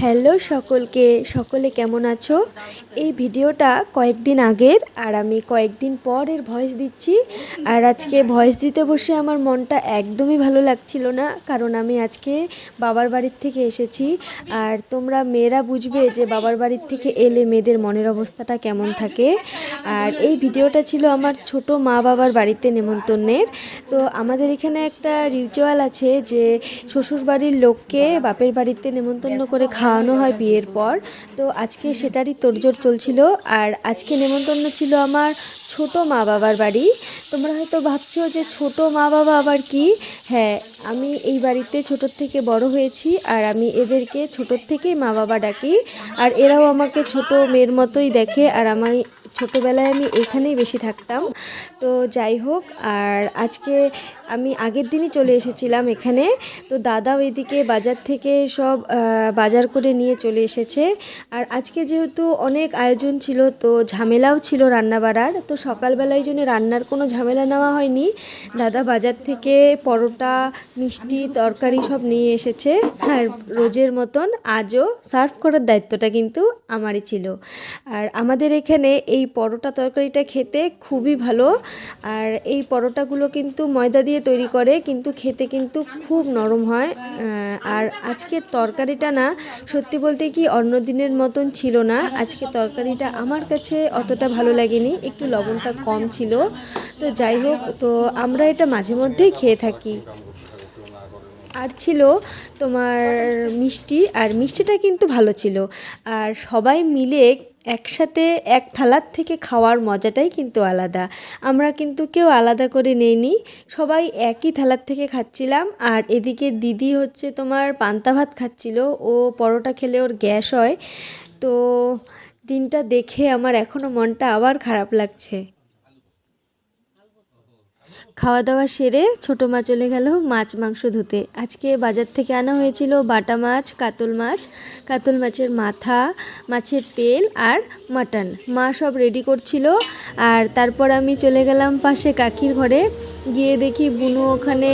Hello সকলকে সকলে কেমন আছো? এই ভিডিওটা কয়েকদিন আগের, আর আমি কয়েকদিন পর এর ভয়েস দিচ্ছি। আর আজকে ভয়েস দিতে বসে আমার মনটা একদমই ভালো লাগছিল না, কারণ আমি আজকে বাবার বাড়ির থেকে এসেছি। আর তোমরা মেয়েরা বুঝবে যে বাবার বাড়ির থেকে এলে মেয়েদের মনের অবস্থাটা কেমন থাকে। আর এই ভিডিওটা ছিল আমার ছোট মা বাবার বাড়িতে নেমন্তন্নের। তো আমাদের এখানে একটা রিচুয়াল আছে যে শ্বশুর বাড়ির লোককে বাপের বাড়িতে নেমন্তন্ন করে খাওয়ানো হয় বিয়ের পর। তো আজকে সেটারই তোড়জোড় চলছিল আর আজকে নেমন্তন্ন ছিল আমার ছোট মা বাবার বাড়ি। তোমরা হয়তো ভাবছ যে ছোট মা বাবা আবার কি? হ্যাঁ আমি এই বাড়িতে ছোটোর থেকে বড় হয়েছি আর আমি এদেরকে ছোটোর থেকেই মা বাবা ডাকি। আর এরাও আমাকে ছোট মেয়ের মতোই দেখে আর আমি ছোটোবেলায় আমি এখানেই বেশি থাকতাম। তো যাই হোক, আর আজকে আমি আগের দিনই চলে এসেছিলাম এখানে। তো দাদা ওইদিকে বাজার থেকে সব বাজার করে নিয়ে চলে এসেছে। আর আজকে যেহেতু অনেক আয়োজন ছিল, তো ঝামেলাও ছিল রান্না বাড়ার তো সকালবেলায় জন্য রান্নার কোনো ঝামেলা নেওয়া হয়নি। দাদা বাজার থেকে পরোটা, মিষ্টি, তরকারি সব নিয়ে এসেছে। আর রোজের মতন আজও সার্ভ করার দায়িত্বটা কিন্তু আমারই ছিল। আর আমাদের এখানে এই পরোটা তরকারিটা খেতে খুবই ভালো। আর এই পরোটাগুলো কিন্তু ময়দা দিয়ে তৈরি করে, কিন্তু খেতে কিন্তু খুব নরম হয়। আর আজকের তরকারিটা না, সত্যি বলতে কি অন্য দিনের মতন ছিল না। আজকে তরকারিটা আমার কাছে অতটা ভালো লাগেনি, একটু লবণটা কম ছিল। তো যাই হোক, তো আমরা এটা মাঝে মধ্যেই খেয়ে থাকি। আর ছিল তোমার মিষ্টি, আর মিষ্টিটা কিন্তু ভালো ছিল। আর সবাই মিলে একসাথে এক থালার থেকে খাওয়ার মজাটাই কিন্তু আলাদা। আমরা কিন্তু কেউ আলাদা করে নেইনি, সবাই একই থালার থেকে খাচ্ছিলাম। আর এদিকে দিদি হচ্ছে তোমার পান্তা ভাত খাচ্ছিল, ও পরোটা খেলে ওর গ্যাস হয়। তো দিনটা দেখে আমার এখনও মনটা আবার খারাপ লাগছে। খাওয়া দাওয়া সেরে ছোটো মা চলে গেল মাছ মাংস ধুতে। আজকে বাজার থেকে আনা হয়েছিল বাটা মাছ কাতল মাছ কাতল মাছের মাথা মাছের তেল আর মাটন। মা সব রেডি করছিল আর তারপর আমি চলে গেলাম পাশে কাকির ঘরে। গিয়ে দেখি বুনু ওখানে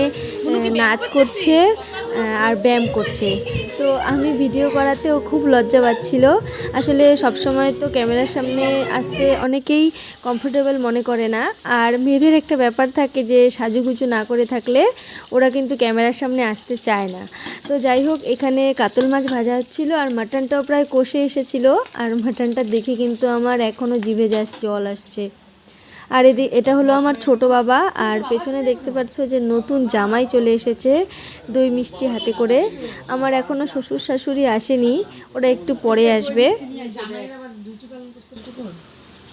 নাচ করছে আর ব্যায়াম করছে। তো আমি ভিডিও করাতেও খুব লজ্জা পাচ্ছিল। আসলে সবসময় তো ক্যামেরার সামনে আসতে অনেকেই কমফোর্টেবল মনে করে না। আর মেয়েদের একটা ব্যাপার থাকে যে, সাজুগুজু না করে থাকলে ওরা কিন্তু ক্যামেরার সামনে আসতে চায় না। তো যাই হোক, এখানে কাতল মাছ ভাজা হচ্ছিল আর মাটনটাও প্রায় কষে এসেছিল। আর মাটনটা দেখে কিন্তু আমার এখনও জিভে যাস জল আসছে। আর এদি এটা হলো আমার ছোট বাবা আর পেছনে দেখতে পাচ্ছ যে নতুন জামাই চলে এসেছে দুই মিষ্টি হাতে করে। আমার এখনও শ্বশুর শাশুড়ি আসেনি ওরা একটু পরে আসবে।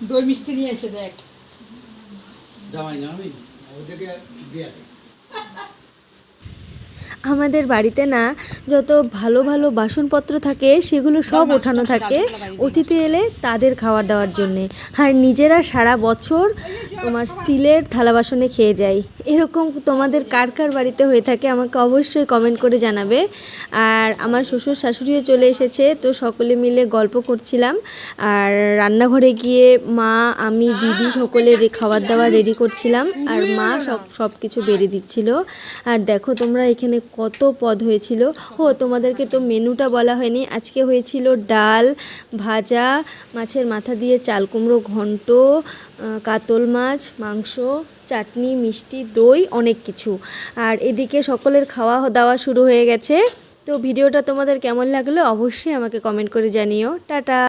দই মিষ্টি নিয়ে এসে দেখ। জামাই জামাই ওদেরকে। আমাদের বাড়িতে না যত ভালো ভালো বাসনপত্র থাকে সেগুলো সব ওঠানো থাকে। অতিথি এলে তাদের খাবার দেওয়ার জন্যে। আর নিজেরা সারা বছর তোমার স্টিলের থালা বাসনে খেয়ে যায়। এরকম তোমাদের কার কার বাড়িতে হয়ে থাকে আমাকে অবশ্যই কমেন্ট করে জানাবে। আর আমার শ্বশুর শাশুড়িও চলে এসেছে তো সকলে মিলে গল্প করছিলাম। আর রান্নাঘরে গিয়ে মা আমি দিদি সকলে খাবার দাবার রেডি করছিলাম। আর মা সব সব কিছু বেড়ে দিচ্ছিল। আর দেখো তোমরা এখানে কত পদ হয়েছিল। ও, তোমাদেরকে তো মেনুটা বলা হয়নি। আজকে হয়েছিল ডাল, ভাজা, মাছের মাথা দিয়ে চাল কুমড়ো ঘন্ট কাতল মাছ, মাংস, চাটনি, মিষ্টি, দই, অনেক কিছু। আর এদিকে সকলের খাওয়া দাওয়া শুরু হয়ে গেছে। তো ভিডিওটা তোমাদের কেমন লাগল অবশ্যই আমাকে কমেন্ট করে জানিও। টাটা!